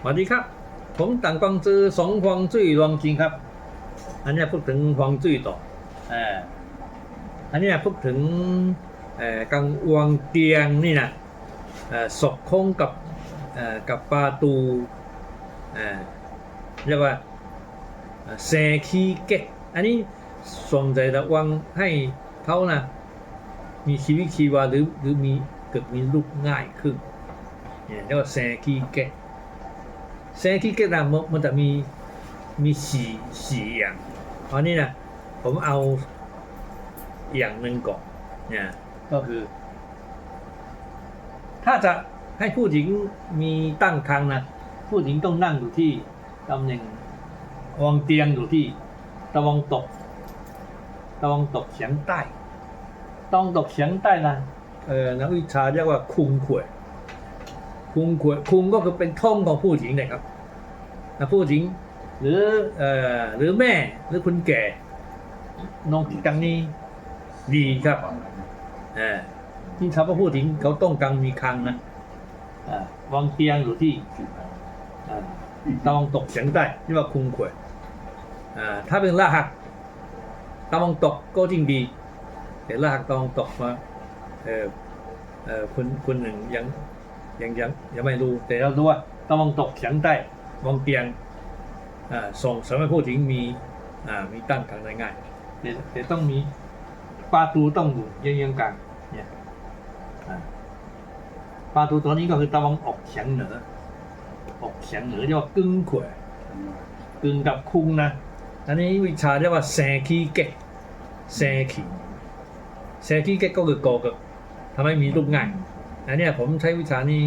สวัสดีครับ ผมต่างกวางจือสงฮวงจุ้ยรวงจริงครับ อันเนี้ยพูดถึงฮวงจุ้ยต่อเอ่ออันเนี้ยพูดถึงเอ่อกังวงเตียงนี่นะเอ่อศกคงกับเอ่อกับประตูเอ่อเรียกว่าเอ่อแซคีเกตอันนี้ส่วนใหญ่ระวังให้เขานะมีชีวิตชีวาหรือหรือมีเกิดมีลูกง่ายขึ้นเนี่ยเรียกว่าแซคีเกต แซคิเกตามันมันจะมีมีสี่สี่อย่างอันนี้นะผมเอาอย่างหนึ่งก่อนเนี่ยก็คือ ถ้าจะให้ผู้หญิงมีตั้งครรภ์นะผู้หญิงต้องนั่งอยู่ที่ตำแหน่งวางเตียงอยู่ที่ตะวันตก ตะวันตกเฉียงใต้ตะวันตกเฉียงใต้นะเออนักวิชาเรียกว่าคุงขวย คุงขวยคุงก็คือเป็นท่องของผู้หญิงเลยครับนะผู้หญิง หรือเอ่อหรือแม่หรือคนแก่น้องที่ตังนี้ดีครับเอ่าที่เขาพูดถึงเขาต้องการมีคังนะอ่าวางเตียงอยู่ที่อ่าตะวันตกเฉียงใต้เรียกว่าคุงขวยอ่าถ้าเป็นรหัสตะวันตกก็จริงดี แต่รหัสตะวันตกมาเออเออคนคนหนึ่งยัง ยังยังยังไม่รู้ แต่เรารู้ว่าตะวันตกเฉียงใต้วางเตียงอ่าส่งสริมให้ผู้หญิงมีอ่ามีตั้งครรภ์ได้ง่ายแต่แต่ต้องมีประตูต้องอยู่เยื้องๆกันเนี่ยอ่าประตูตัวนี้ก็คือตะวันออกเฉียงเหนือ ออกเฉียงเหนือเรียกว่ากึ่งขวยกึ่งกับคุงนะอันนี้วิชาเรียกว่าแซคีเกะแซคีแซคีเกะก็คือโกกบทำให้มีลูกง่าย อันนี้ผมใช้วิชานี้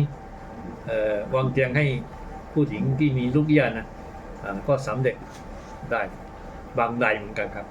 วางเตียงให้ผู้หญิงที่มีลูกเอี้ยนะก็สำเร็จได้บางรายเหมือนกันครับ